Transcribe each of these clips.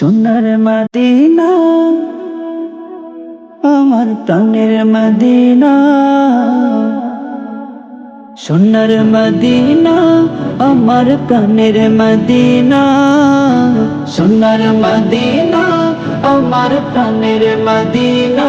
সোনার মদিনা, আমার প্রাণের মদিনা। সোনার মদিনা, আমার প্রাণের মদিনা। সোনার মদিনা, আমার প্রাণের মদিনা।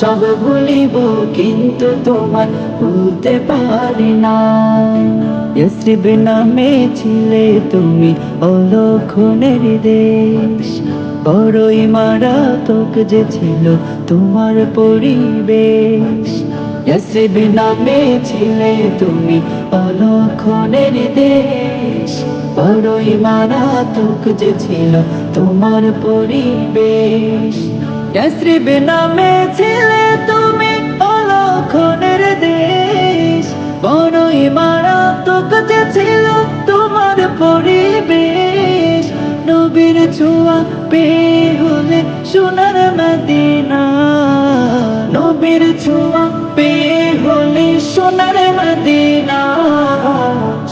সব ভুলিব, কিন্তু তোমার ভুলতে পারি না। ইয়সরিব নামে ছিলে তুমি অলক্ষণের দেশ। বড়ই মারাত্মক যে ছিল তোমার পরিবেশ। ইয়সরিব নামে ছিলে তুমি অলক্ষণের দেশ। বড়ই মারাত্মক যে ছিল তোমার পরিবেশ। ইয়সরিব নামে ছিলে তুমি অলক্ষণের দেশ। বড়ই মারাত্মক যে ছিল তোমার পরিবেশ। নবীর ছোঁয়া পেয়ে হলে সোনার মদিনা। নবীর ছোঁয়া পেয়ে হলে সোনার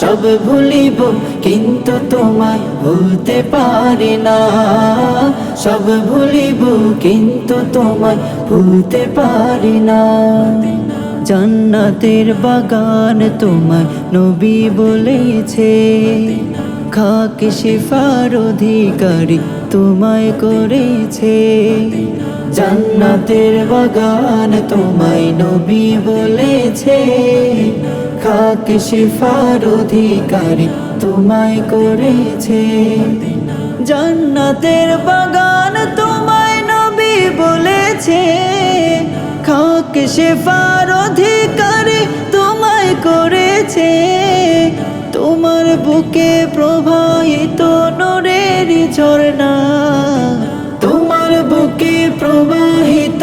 সব ভুলিব, কিন্তু তোমায় ভুলতে পারি না। সব ভুলিব, কিন্তু তোমায় ভুলতে পারি না। জান্নাতের বাগান তোমায় নবী বলেছে, খাক শিফার অধিকারী তোমায় করেছে। জান্নাতের বাগান তোমায় নবী বলেছে খাক শিফার অধিকারী তোমায় করেছে? জান্নাতের বাগান তোমায় নবী বলেছে। খাক শেফার অধিকারী তোমায় করেছে? তোমার বুকে প্রবাহিত নরের ঝর্ণা। তোমার বুকে প্রবাহিত